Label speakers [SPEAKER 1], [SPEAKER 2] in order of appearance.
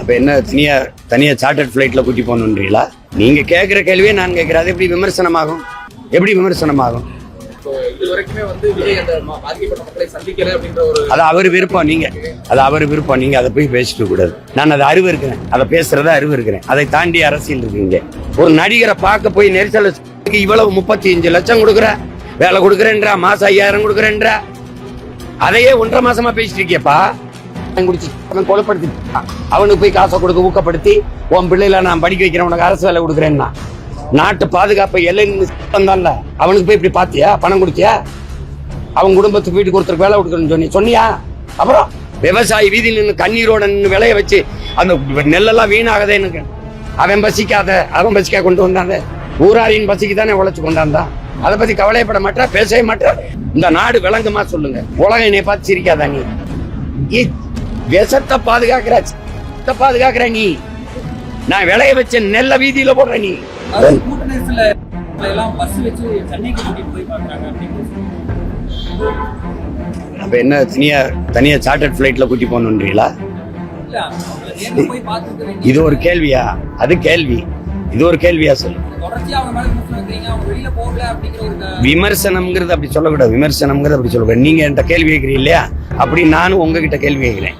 [SPEAKER 1] அப்ப என்ன தனியா தனியா சார்ட்டர்ட் ஃபிளைட்ல கூட்டி போகணுன்றீங்களா? நீங்க கேட்குற கேள்வியே நான் கேட்கிறேன். அது எப்படி விமர்சனமாகும்? எப்படி விமர்சனமாகும்? அது அவர் விருப்பம் நீங்க. அது அவர் விருப்பம் நீங்க அதை போய் பேசிட்டு கூடாது. நான் அதை அறிவு இருக்கிறேன் அதை பேசுறத அறிவு இருக்கிறேன் அதை தாண்டி அரசியல் இருக்குங்க. ஒரு நடிகரை பார்க்க போய் நெரிசல் இவ்வளவு முப்பத்தி அஞ்சு லட்சம் கொடுக்குற வேலை கொடுக்குறேன்றா மாசம் ஐயாயிரம் கொடுக்குறேன்றா அதையே ஒன்றரை மாசமா பேசிட்டு இருக்கியப்பா. குடிச்சு அவன் கொலைப்படுத்தி. அவனுக்கு போய் காசை கொடுக்க ஊக்கப்படுத்தி உன் பிள்ளைல நான் படிக்க வைக்கிறேன் உனக்கு அரசு வேலை கொடுக்குறேன்னா. நாட்டு பாதுகாப்பை எல்லைன்னு வந்தான்ல அவனுக்கு போய் இப்படி பாத்தியா பணம் கொடுத்தியா? அவன் குடும்பத்துக்கு வீட்டுக்கு ஒருத்தருக்கு வேலை கொடுக்கணும்னு சொன்னி சொன்னியா? அப்புறம் விவசாயி வீதியில் நின்று கண்ணீரோட நின்று விளைய வச்சு அந்த நெல்லெல்லாம் வீணாகதே எனக்கு. அவன் பசிக்காத அவன் பசிக்காக கொண்டு வந்தாங்க ஊராரின் பசிக்கு தானே உழைச்சு கொண்டாந்தான். அதை பத்தி கவலைப்பட மாட்டா பேசவே மாட்டா. இந்த நாடு விளங்குமா சொல்லுங்க. உலகம் என்னை பார்த்து சிரிக்காதா நீ? விஷத்தை பாதுகாக்கிற பாதுகாக்கிற நீ? நான் விளைய வச்ச நெல்ல வீதியில போடுற நீ. அப்ப என்ன தனியா தனியா சார்ட்டர்ட் ஃபிளைட்ல கூட்டி போகணுன்றீங்களா? இது ஒரு கேள்வியா? அது கேள்வி. இது ஒரு கேள்வியா சொல்லு விமர்சனம்ங்கிறது அப்படி சொல்லக்கூடாது. விமர்சனம்ங்கிறது அப்படி சொல்லக்கூடாது. நீங்க என்கிட்ட கேள்வி கேட்கிறீங்க இல்லையா? அப்படி நானும் உங்ககிட்ட கேள்வி கேட்கிறேன்.